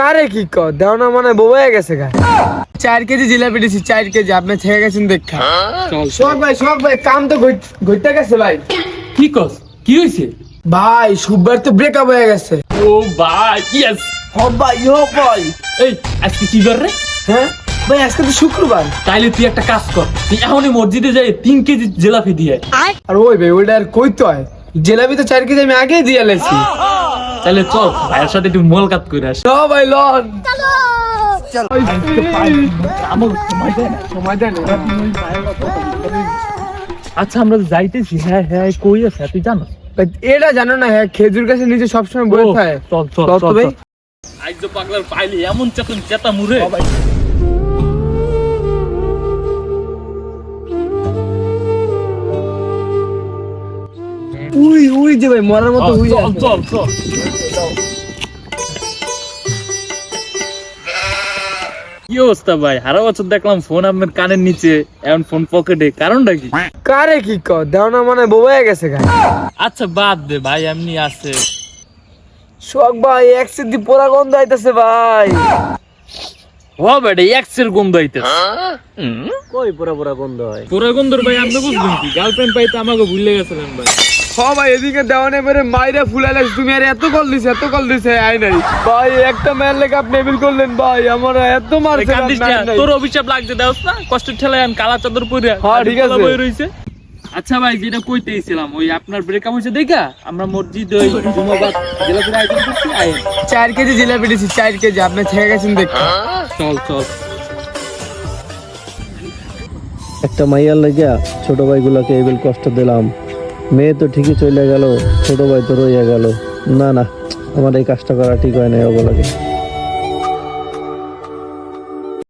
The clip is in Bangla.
কারে কি ক দেও না মানে বউ হয়ে গেছে গা। চার কেজি জিলাপি দিছি চার কেজি। আপনি থেকে গেছেন দেখা। শোক ভাই শোক ভাই কাম তো ঘুরতে গেছে ভাই। কি কস? কি হয়েছে ভাই সুব্বার তো ব্রেকআপ হয়ে গেছে। ও ভাই ইয়েস হ ভাই হ ভাই। এই আজকে কি কর রে? হ্যাঁ? ভাই আজকে তো শুক্রবার। তাইলে তুই একটা কাজ কর। তুই এখনই মসজিদে যাই তিন কেজি জেলাপি দিয়ে। আর ওই ভাই ওইটা আর কইতে হয়। জিলাপি তো চার কেজি আমি আগে দিয়ে লেছি। তাহলে চল ভাইয়ের সাথে একটু মোলকাত করে আস। ভাই লন। দেন আচ্ছা আমরা যাইতেছি। হ্যাঁ হ্যাঁ কই আছে? তুই জানো? এটা জানো না হ্যাঁ খেজুর গাছে নিচে সবসময় বয়ে থাকে চল চল চল ভাই। আজ তো পাগলার পাইলি এমন চেতন চেতা মুরে উই যে ভাই মরার মতো চল আছে। চল চল। কি অবস্থা ভাই? সারা বছর দেখলাম ফোন আপনার কানের নিচে এখন ফোন পকেটে কারণটা কি? কারে কি ক? দেও না মানে বউ হয়ে গেছে গা। আচ্ছা বাদ দে ভাই এমনি আছে। শোক ভাই এক সিদ্ধি পোড়া গন্ধ আইতাছে ভাই। ও বেটা এক্সের গন্ধ আইতেছে। কই পুরা পুরা গন্ধ হয়? পুরো গন্ধর ভাই আপনি বুঝবেন কি? গার্লফ্রেন্ড পাইতে আমাকে ভুলে গেছিলেন ভাই। হ ভাই এদিকে দেওয়ানে মেরে মাইরা ফুলাইলে তুমি আর এত কল দিছে এত কল দিছে আই নাই। ভাই একটা মেয়ের লেগে আপনি এবিল করলেন ভাই আমার এত মারছে তোর অভিশাপ লাগছে দাওস না কষ্টের ঠেলায় আমি কালা চাদর পরে হ্যাঁ, ঠিক আছে। রইছে। আচ্ছা ভাই যেটা কইতেছিলাম ওই আপনার ব্রেকআপ হয়েছে দেখা আমরা মসজিদ ওই জুমাবাদ জেলাপুর আয়োজন করছি আয় চার কেজি জিলাপি দিছি চার কেজি আপনি থেকে গেছেন দেখা। চল চল। একটা মাইয়ার লাগিয়া ছোট ভাইগুলোকে এবেল কষ্ট দিলাম। মেয়ে তো ঠিকই চলে গেল, ছোট ভাই তো রইয়া গেল। না না, আমার এই কাজটা করা ঠিক হয় না ওগুলোকে